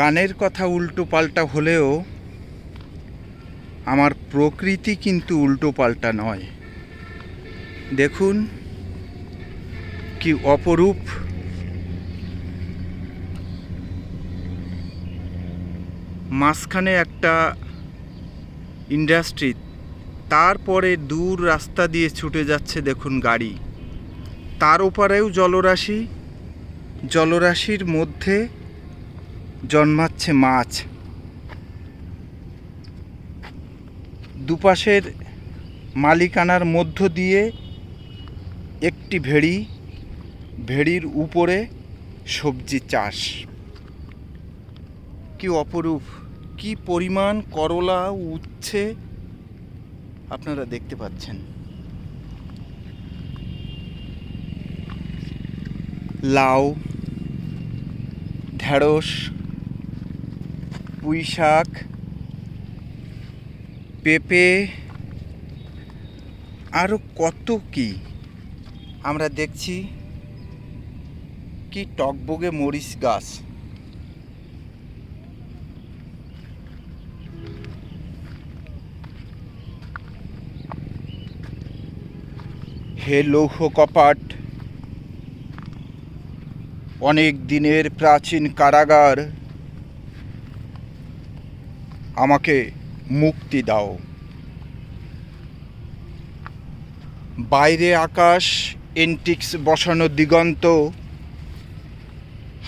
গানের কথা উল্টো পাল্টা হলেও আমার প্রকৃতি কিন্তু উল্টো পাল্টা নয়। দেখুন কি অপরূপ। মাঝখানে একটা ইন্ডাস্ট্রি, তারপরে দূর রাস্তা দিয়ে ছুটে যাচ্ছে দেখুন গাড়ি। তার ওপারেও জলরাশি, জলরাশির মধ্যে জন্মাচ্ছে মাছ। দুপাশের মালিকানার মধ্য দিয়ে একটি ভেড়ি, ভেড়ির উপরে সবজি চাষ। কি অপরূপ, কি পরিমাণ করলা উচ্ছে আপনারা দেখতে পাচ্ছেন। লাউ, ঢেঁড়স পুঁই শাক, পেঁপে আরও কত কি? আমরা দেখছি কি টকবগে মরিচ গাছ। হে লৌহ কপাট। অনেক দিনের প্রাচীন কারাগার। আমাকে মুক্তি দাও। বাইরে আকাশ, এন্টিক্স বসানো দিগন্ত,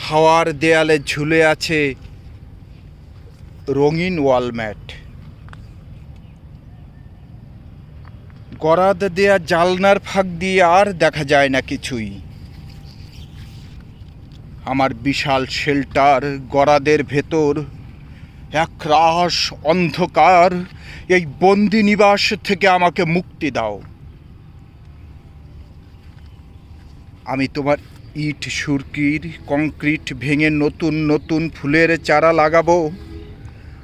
হাওয়ার দেয়ালে ঝুলে আছে রঙিন ওয়ালম্যাট গরাদ দেয়া জালনার ফাঁক দিয়ে আর দেখা যায় না কিছুই। আমার বিশাল শেল্টার গরাদের ভেতর একরাশ অন্ধকার, এই বন্দি নিবাস থেকে আমাকে মুক্তি দাও। আমি তোমার ইট, সুরকির, কংক্রিট ভেঙে নতুন নতুন ফুলের চারা লাগাবো,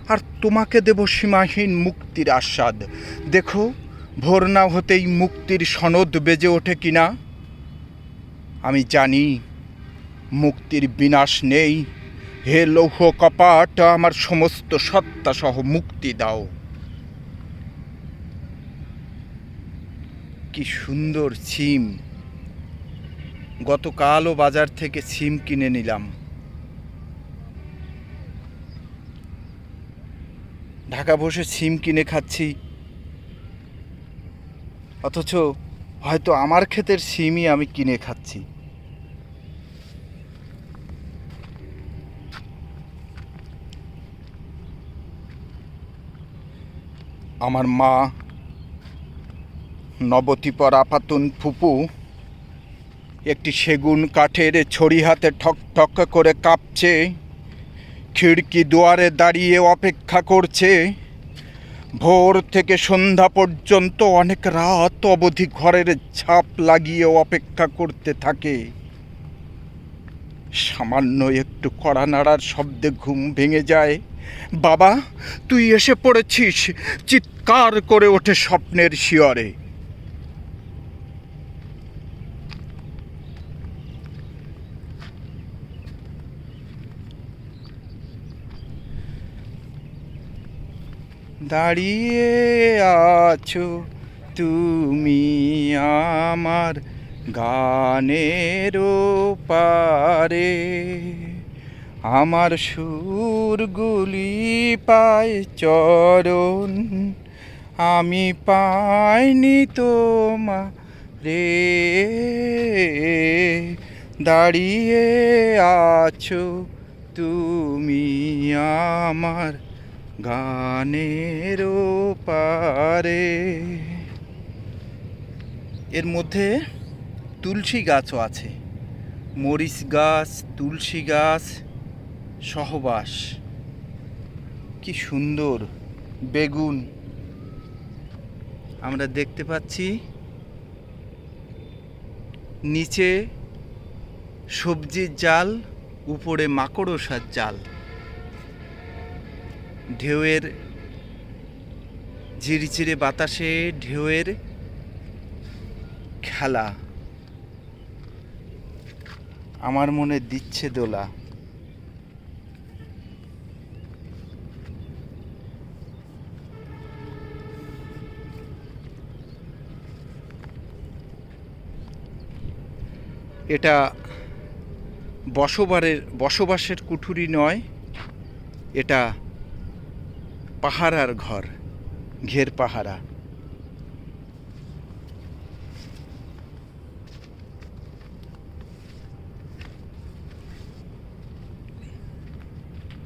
আর তোমাকে দেব সীমাহীন মুক্তির আস্বাদ। দেখো, ভোর না হতেই মুক্তির সনদ বেজে ওঠে কিনা? আমি জানি, মুক্তির বিনাশ নেই। হে লৌহ কপাট, আমার সমস্ত সত্তা সহ মুক্তি দাও। কি সুন্দর ছিম। গতকালও বাজার থেকে সিম কিনে নিলাম। ঢাকা বসে সিম কিনে খাচ্ছি। অথচ হয়তো আমার ক্ষেতের সিমই আমি কিনে খাচ্ছি। আমার মা নবতিপর আপাতুন ফুপু, একটি সেগুন কাঠের ছড়ি হাতে ঠক ঠক করে কাঁপছে, খিড়কি দুয়ারে দাঁড়িয়ে অপেক্ষা করছে। ভোর থেকে সন্ধ্যা পর্যন্ত অনেক রাত অবধি ঘরের ছাপ লাগিয়ে অপেক্ষা করতে থাকে। সামান্য একটু কড়া নাড়ার শব্দে ঘুম ভেঙে যায়। বাবা, তুই এসে পড়েছিস। চিৎকার করে ওঠে স্বপ্নের শিয়রে। দাঁড়িয়ে আছো তুমি আমার গানের পারে আমার সুরগুলি পায় চরণ, আমি পাইনি তোমা রে দাঁড়িয়ে আছো তুমি আমার গানের পারে এর মধ্যে তুলসী গাছও আছে, মরিচ গাছ, তুলসী গাছ সহবাস। কি সুন্দর বেগুন। আমরা দেখতে পাচ্ছি নিচে সবজির জাল, উপরে মাকড়সার জাল। ঢেউয়ের ঝিরিঝিরে বাতাসে ঢেউয়ের খেলা। আমার মনে দিচ্ছে দোলা। এটা বসবারের বসবাসের কুঠুরি নয় এটা পাহারার ঘর ঘের পাহারা।